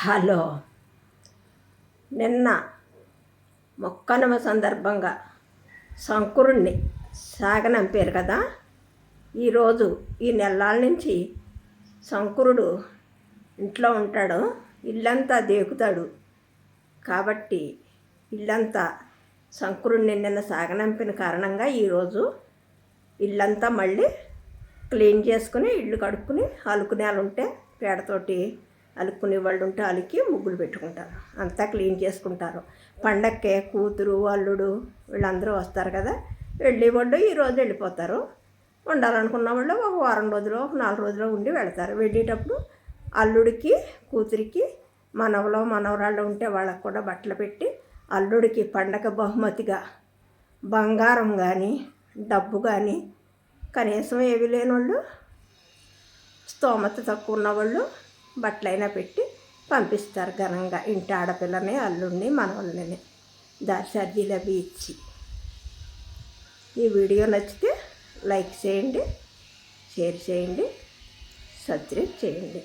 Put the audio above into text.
Hello. నిన్న మొక్కనమ సందర్భంగా శంకురుణ్ణి సాగనంపారు కదా. ఈరోజు ఈ నెలల నుంచి శంకురుడు ఇంట్లో ఉంటాడు ఇల్లంతా దేకుతాడు. కాబట్టి ఇల్లంతా శంకురుణ్ణి నిన్న సాగనంపిన కారణంగా ఈరోజు ఇల్లంతా మళ్ళీ క్లీన్ చేసుకుని ఇల్లు కడుక్కుని అలుకునేలు ఉంటే పేడతోటి అలుక్కునే వాళ్ళు ఉంటే అలికి ముగ్గులు పెట్టుకుంటారు. అంతా క్లీన్ చేసుకుంటారు. పండక్కే కూతురు అల్లుడు వీళ్ళందరూ వస్తారు కదా. వెళ్ళి వాళ్ళు ఈరోజు వెళ్ళిపోతారు. ఉండాలనుకున్న వాళ్ళు ఒక వారం రోజులు ఒక నాలుగు రోజులు ఉండి వెళ్తారు. వెళ్ళేటప్పుడు అల్లుడికి కూతురికి మనవలో మనవరాళ్ళు ఉంటే వాళ్ళకు కూడా బట్టలు పెట్టి అల్లుడికి పండగ బహుమతిగా బంగారం కానీ డబ్బు కానీ కనీసం ఏవి లేని వాళ్ళు స్తోమత తక్కువ ఉన్న వాళ్ళు బట్టలైనా పెట్టి పంపిస్తారు ఘనంగా. ఇంటి ఆడపిల్లని అల్లుడిని మనవల్ని. దాసర్జీలు అవి ఇచ్చి ఈ వీడియో నచ్చితే లైక్ చేయండి షేర్ చేయండి సబ్స్క్రైబ్ చేయండి.